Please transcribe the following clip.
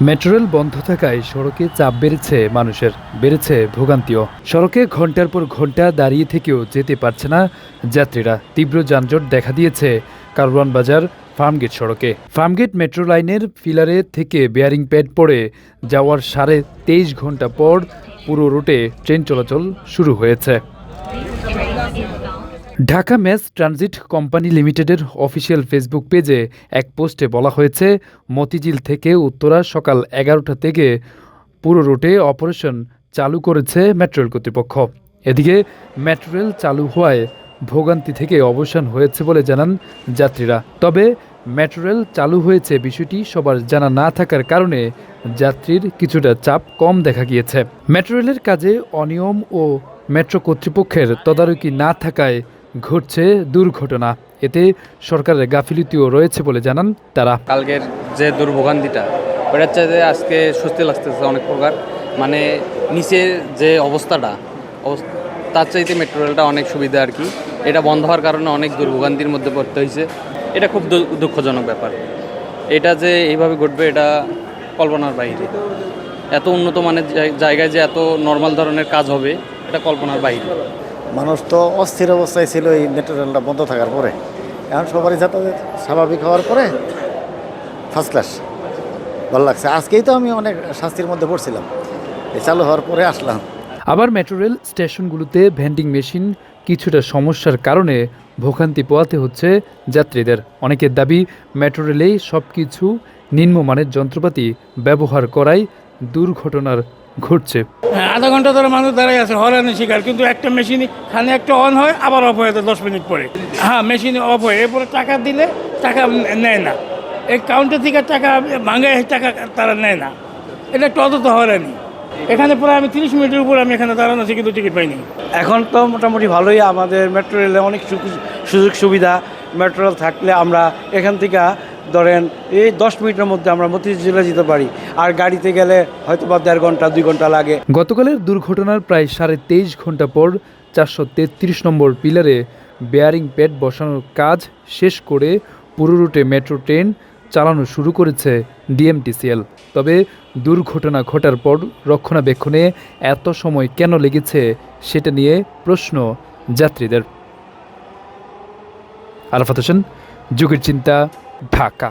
Metro rail বন্ধ থাকায় সড়কে চাপ বেড়েছে মানুষের, বেড়েছে ভোগান্তিও। সড়কে ঘণ্টার পর ঘণ্টা দাঁড়িয়ে থেকেও যেতে পারছে না যাত্রীরা। তীব্র যানজট দেখা দিয়েছে কারওয়ান বাজার, ফার্মগেট সড়কে। ফার্মগেট মেট্রো লাইনের ফিলারে থেকে বেয়ারিং প্যাড পড়ে যাওয়ার সাড়ে তেইশ ঘণ্টা পর পুরো রুটে ট্রেন চলাচল শুরু হয়েছে। ঢাকা ম্যাস ট্রানজিট কোম্পানি লিমিটেডের অফিসিয়াল ফেসবুক পেজে এক পোস্টে বলা হয়েছে, মতিঝিল থেকে উত্তরা সকাল এগারোটা থেকে পুরো রুটে অপারেশন চালু করেছে মেট্রো রেল কর্তৃপক্ষ। এদিকে মেট্রো রেল চালু হওয়ায় ভোগান্তি থেকে অবসান হয়েছে বলে জানান যাত্রীরা। তবে মেট্রো রেল চালু হয়েছে বিষয়টি সবার জানা না থাকার কারণে যাত্রীর কিছুটা চাপ কম দেখা গিয়েছে। মেট্রো রেলের কাজে অনিয়ম ও মেট্রো কর্তৃপক্ষের তদারকি না থাকায় ঘটছে দুর্ঘটনা। এতে সরকারের গাফিলতিও রয়েছে বলে জানান তারা। কালকের যে দুর্ভোগান্তিটা ওটার চাইতে আজকে স্বস্তি লাগতেছে অনেক প্রকার। মানে নিচের যে অবস্থাটা, অবস- তার চাইতে মেট্রো রেলটা অনেক সুবিধা আর কি। এটা বন্ধ হওয়ার কারণে অনেক দুর্ভোগান্তির মধ্যে পড়তে হয়েছে এটা খুব দুঃখজনক ব্যাপার। এটা যে এইভাবে ঘটবে, এটা কল্পনার বাইরে। এত উন্নত মানের জায়গায় যে এত নর্মাল ধরনের কাজ হবে, এটা কল্পনার বাইরে। মানুষ তো অস্থির অবস্থায় ছিল এই মেট্রো রেলটা বন্ধ থাকার পরে। এখন সবারই যাতায়াত স্বাভাবিক হওয়ার পরে ফার্স্ট ক্লাস ভালো লাগছে। আজকেই তো আমি অনেক শাস্তির মধ্যে পড়ছিলাম। এই চালু হওয়ার পরে আসলাম। আবার মেট্রো রেল স্টেশনগুলোতে ভেন্ডিং মেশিন কিছুটা সমস্যার কারণে ভোগান্তি পোয়াতে হচ্ছে যাত্রীদের। অনেকের দাবি মেট্রো রেলেই সব কিছু নিম্নমানের যন্ত্রপাতি ব্যবহার করায় দুর্ঘটনার ঘটছে হ্যাঁ আধা ঘণ্টা ধরে মানুষ দাঁড়াই আছে হরানি শিকার কিন্তু একটা মেশিন খানে একটা অন হয় আবার অফ হয়ে যায় দশ মিনিট পরে। হ্যাঁ মেশিন অফ হয় এরপরে টাকা দিলে টাকা নেয় না। এই কাউন্টার থেকে টাকা ভাঙে টাকা তারা নেয় না। এটা একটা অত হরানি এখানে প্রায় আমি তিরিশ মিনিটের উপর আমি এখানে দাঁড়ানো আছি কিন্তু টিকিট পাইনি। এখন তো মোটামুটি ভালোই আমাদের মেট্রো রেলে অনেক সু- সুযোগ সুবিধা মেট্রো রেল থাকলে আমরা এখান থেকে ধরেন, এই দশ মিনিটের মধ্যে আমরা মতিঝিলে যেতে পারি। আর গাড়িতে গেলে হয়তো বা দেড় ঘণ্টা, দুই ঘণ্টা লাগে। গতকালের দুর্ঘটনার প্রায় সাড়ে তেইশ ঘণ্টা পর চারশো তেত্রিশ নম্বর পিলারে বেয়ারিং প্যাড বসানোর কাজ শেষ করে পুরো রুটে মেট্রো ট্রেন চালানো শুরু করেছে ডিএমটিসিএল। তবে দুর্ঘটনা ঘটার পর রক্ষণাবেক্ষণে এত সময় কেন লেগেছে সেটা নিয়ে প্রশ্ন যাত্রীদের। আরাফাত হোসেন, যুগের চিন্তা ঢাকা।